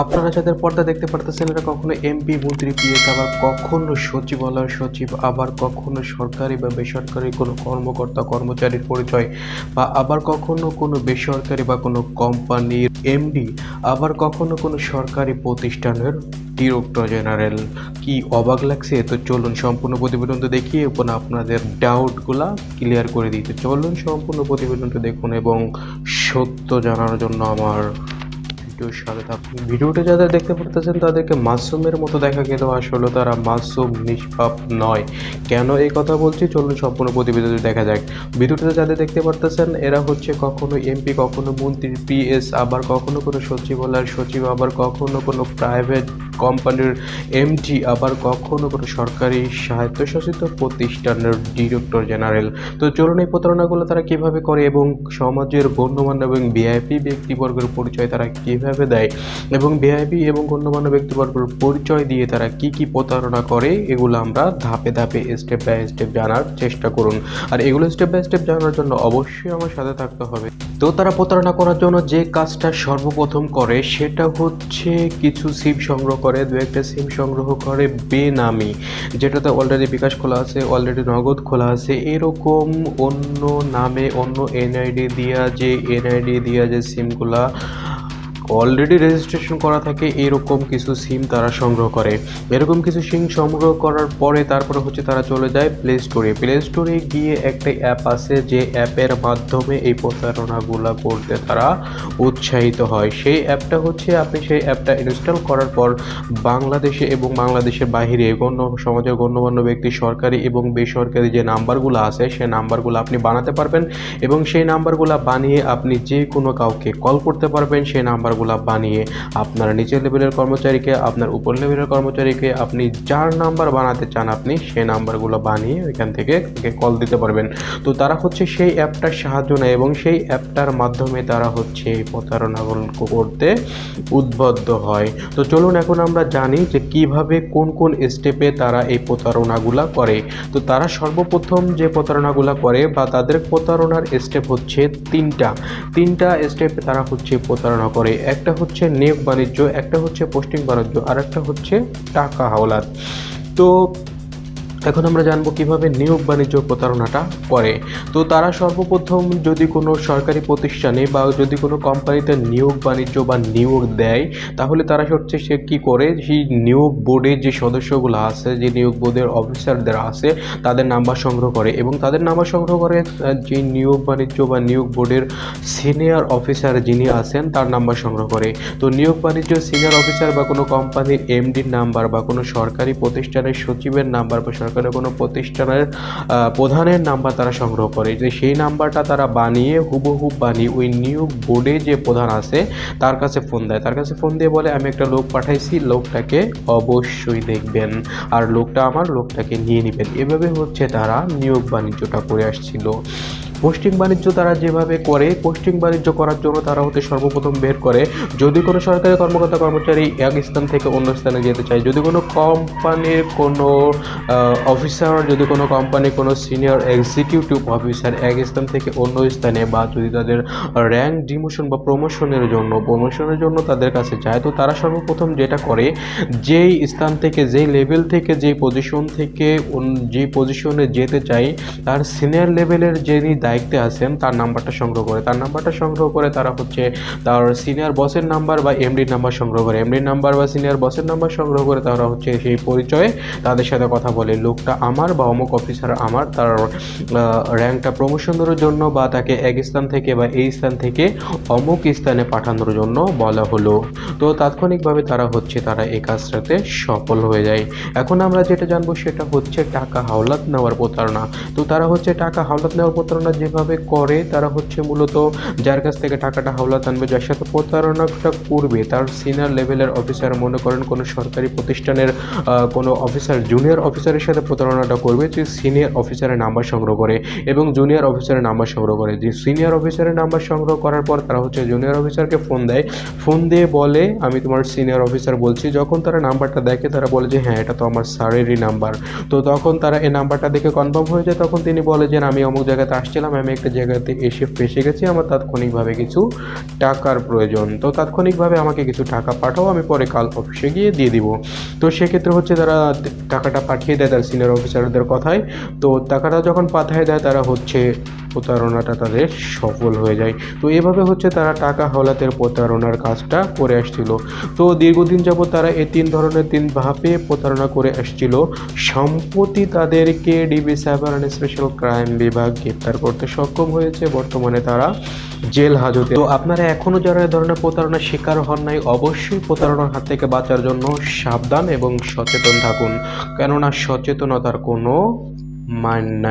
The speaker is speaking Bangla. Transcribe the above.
আপনারা যাদের পর্দা দেখতে পারতেছেন, এরা কখনো এমপি মন্ত্রী পিএস আবার কখনো সচিবালয় সচিব, আবার কখনো সরকারি বা বেসরকারি কোনো কর্মকর্তা, কর্মচারীর পরিচয়, বা আবার কখনো কোনো বেসরকারি বা কোনো কোম্পানির এমডি আবার কখনো কোনো সরকারি প্রতিষ্ঠানের ডিরেক্টর জেনারেল। কি অবাক লাগছে? তো চলুন সম্পূর্ণ প্রতিবেদনটা দেখিয়ে এবং আপনাদের ডাউটগুলা ক্লিয়ার করে দিতে। চলুন সম্পূর্ণ প্রতিবেদনটা দেখুন এবং সত্য জানার জন্য আমার ভিডিওর সাথে থাকুন। ভিডিওটা যারা দেখতে পারতেছেন, তাদেরকে মাসুমের মতো দেখা গেলেও আসলে তারা মাসুম, নিষ্পাপ নয়। কেন এই কথা বলছি? চলুন সম্পূর্ণ প্রতিবেদন দেখা যাক। ভিডিওটাতে যাদের দেখতে পারতেছেন, এরা হচ্ছে কখনো এমপি, কখনো মন্ত্রী পিএস আবার কখনো কোনো সচিবালয়ের সচিব, আবার কখনো কোনো প্রাইভেট কোম্পানির এমডি, আবার কখনো কোনো সরকারি স্বায়ত্তশাসিত প্রতিষ্ঠানের ডিরেক্টর জেনারেল। তো চলুন এই প্রতারণাগুলো তারা কীভাবে করে এবং সমাজের গণ্যমান্য এবং ভিআইপি ব্যক্তিবর্গের পরিচয় তারা কীভাবে দেয় এবং ভিআইপি এবং গণ্যমান্য ব্যক্তিবর্গের পরিচয় দিয়ে তারা কি কি প্রতারণা করে, এগুলো আমরা ধাপে ধাপে স্টেপ বাই স্টেপ জানার চেষ্টা করুন। আর এগুলো স্টেপ বাই স্টেপ জানার জন্য অবশ্যই আমার সাথে থাকতে হবে। তো তারা প্রতারণা করার জন্য যে কাজটা সর্বপ্রথম করে, সেটা হচ্ছে কিছু সিম সংগ্রহ করে, দু একটা সিম সংগ্রহ করে বেনামি, যেটাতে অলরেডি বিকাশ খোলা আছে অলরেডি নগদ খোলা আছে। এরকম অন্য নামে অন্য এনআইডি দিয়া যে এনআইডি দিয়া যে সিমগুলা অলরেডি রেজিস্ট্রেশন করা থাকে, এরকম কিছু সিম তারা সংগ্রহ করে। এরকম কিছু সিম সংগ্রহ করার পরে তারপরে হচ্ছে তারা চলে যায় প্লে স্টোরে প্লে স্টোরে গিয়ে একটা অ্যাপ আছে যে অ্যাপের মাধ্যমে এই প্রতারণাগুলো করতে তারা উৎসাহিত হয়। সেই অ্যাপটা হচ্ছে আপনি সেই অ্যাপটা ইনস্টল করার পর বাংলাদেশে এবং বাংলাদেশের বাইরে গণ্য সমাজের গণ্যমান্য ব্যক্তি, সরকারি এবং বেসরকারি যে নাম্বারগুলো আছে, সেই নাম্বারগুলো আপনি বানাতে পারবেন এবং সেই নাম্বারগুলো বানিয়ে আপনি যে কোনো কাউকে কল করতে পারবেন, সেই নাম্বারগুলো বানিয়ে আপনার নিচের লেভেলের কর্মচারীকে, আপনার উপর লেভেলের কর্মচারীকে আপনি যার নাম্বার বানাতে চান আপনি সেই নাম্বারগুলো বানিয়ে এখান থেকে কল দিতে পারবেন। তো তারা হচ্ছে সেই অ্যাপটার সাহায্য নেয় এবং সেই অ্যাপটার মাধ্যমে তারা হচ্ছে এই প্রতারণাগুলো করতে উদ্বুদ্ধ হয়। তো চলুন এখন আমরা জানি যে কীভাবে কোন কোন স্টেপে তারা এই প্রতারণাগুলা করে। তো তারা সর্বপ্রথম যে প্রতারণাগুলা করে বা তাদের প্রতারণার স্টেপ হচ্ছে তিনটা। তিনটা স্টেপে তারা হচ্ছে প্রতারণা করে। একটা হচ্ছে নিয়োগ বাণিজ্য একটা হচ্ছে পোস্টিং বাণিজ্য আর একটা হচ্ছে টাকা হাওলাত। তো এখন আমরা জানব কীভাবে নিয়োগ বাণিজ্য প্রতারণাটা করে। তো তারা সর্বপ্রথম যদি কোনো সরকারি প্রতিষ্ঠানে বা যদি কোনো কোম্পানিতে নিয়োগ বাণিজ্য বা নিয়োগ দেয়, তাহলে তারা হচ্ছে সে কী করে? সেই নিয়োগ বোর্ডের যে সদস্যগুলো আছে, যে নিয়োগ বোর্ডের অফিসারদের আছে, তাদের নাম্বার সংগ্রহ করে এবং তাদের নাম্বার সংগ্রহ করে যে নিয়োগ বাণিজ্য বা নিয়োগ বোর্ডের সিনিয়র অফিসার যিনি আছেন, তার নাম্বার সংগ্রহ করে। তো নিয়োগ বাণিজ্য সিনিয়র অফিসার বা কোনো কোম্পানির এমডির নাম্বার বা কোনো সরকারি প্রতিষ্ঠানের সচিবের নাম্বার বা সরকারি কোনো প্রতিষ্ঠানের প্রধানের নাম্বার তারা সংগ্রহ করে। যে সেই নাম্বারটা তারা বানিয়ে, হুবহু বানিয়ে, ওই নিয়োগ বোর্ডে যে প্রধান আছে, তার কাছে ফোন দেয়। তার কাছে ফোন দিয়ে বলে, আমি একটা লোক পাঠাইছি, লোকটাকে অবশ্যই দেখবেন। আর লোকটা আমার, লোকটাকে নিয়ে নেবেন। এভাবে হচ্ছে তারা নিয়োগ বাণিজ্যটা করে আসছিল। পোস্টিং বাণিজ্য তারা যেভাবে করে, পোস্টিং বাণিজ্য করার জন্য তারা হতে সর্বপ্রথম বের করে। যদি কোনো সরকারি কর্মকর্তা কর্মচারী এক স্থান থেকে অন্য স্থানে যেতে চায়, যদি কোনো কোম্পানির কোনো অফিসার, যদি কোনো কোম্পানির কোনো সিনিয়র এক্সিকিউটিভ অফিসার এক স্থান থেকে অন্য স্থানে বা যদি তাদের র্যাঙ্ক ডিমোশন বা প্রমোশনের জন্য প্রমোশনের জন্য তাদের কাছে যায়, তো তারা সর্বপ্রথম যেটা করে, যেই স্থান থেকে, যেই লেভেল থেকে, যেই পজিশন থেকে যে পজিশনে যেতে চাই তার সিনিয়র লেভেলের যিনি দায়িত্বে আছেন, তার নাম্বারটা সংগ্রহ করে। তার নাম্বারটা সংগ্রহ করে তারা হচ্ছে তার সিনিয়র বসের নাম্বার বা এমডির নাম্বার সংগ্রহ করে। এমডির নাম্বার বা সিনিয়র বসের নাম্বার সংগ্রহ করে তারা হচ্ছে সেই পরিচয়ে তাদের সাথে কথা বলে। লোকটা আমার বা অমুক অফিসার আমার, তার র্যাঙ্কটা প্রমোশন প্রমোশনের জন্য বা তাকে এক স্থান থেকে বা এই স্থান থেকে অমুক স্থানে পাঠানোর জন্য বলা হলো। তো তাৎক্ষণিকভাবে তারা হচ্ছে তারা এই কাজটাতে সফল হয়ে যায়। এখন আমরা যেটা জানব সেটা হচ্ছে টাকা হাওলাত নেওয়ার প্রতারণা। তো তারা হচ্ছে টাকা হাওলাত নেওয়ার প্রতারণা যেভাবে করে, তারা হচ্ছে মূলত যার কাছ থেকে টাকাটা হাওলাত আনবে, যার সাথে প্রতারণাটা করবে, তার সিনিয়র লেভেলের অফিসার মনে করেন কোনো সরকারি প্রতিষ্ঠানের কোনো অফিসার জুনিয়র অফিসারের সাথে প্রতারণাটা করবে, যে সিনিয়র অফিসারের নাম্বার সংগ্রহ করে এবং জুনিয়র অফিসারের নাম্বার সংগ্রহ করে। যে সিনিয়র অফিসারের নাম্বার সংগ্রহ করার পর তারা হচ্ছে জুনিয়র অফিসারকে ফোন দেয়। ফোন দিয়ে বলে, আমি তোমার সিনিয়র অফিসার বলছি। যখন তারা নাম্বারটা দেখে, তারা বলে যে হ্যাঁ এটা তো আমার স্যারেরই নাম্বার তো তখন তারা এই নাম্বারটা দেখে কনফার্ম হয়ে যায়। তখন তিনি বলে যে আমি অমুক জায়গাতে আসছিলাম আমি একটা জায়গাতে এসে ফেসে গেছি, আমার তাৎক্ষণিকভাবে কিছু টাকার প্রয়োজন। তো তাৎক্ষণিকভাবে আমাকে কিছু টাকা পাঠাও, আমি পরে কাল অফিসে গিয়ে দিয়ে দিব। তো সেক্ষেত্রে হচ্ছে তারা টাকাটা পাঠিয়ে দেয় তার সিনিয়র অফিসারদের কথায়, তো টাকাটা যখন পাঠিয়ে দেয় তারা হচ্ছে প্রতারণাটা তাদের সফল হয়ে যায়। তো এভাবে হচ্ছে তারা টাকা হলাতের প্রতারণার কাজটা করে আসছিল। তো দীর্ঘদিন যাবত তারা এই তিন ধরনের তিন ভাবে প্রতারণা করে আসছিল। সম্প্রতি তাদেরকে DB cyber and special crime বিভাগ গ্রেপ্তার করতে সক্ষম হয়েছে। বর্তমানে তারা জেল হাজতে। তো আপনারা এখনও যারা এ ধরনের প্রতারণার শিকার হন নাই, অবশ্যই প্রতারণার হাত থেকে বাঁচার জন্য সাবধান এবং সচেতন থাকুন। কেননা সচেতনতার কোনো মান নাই।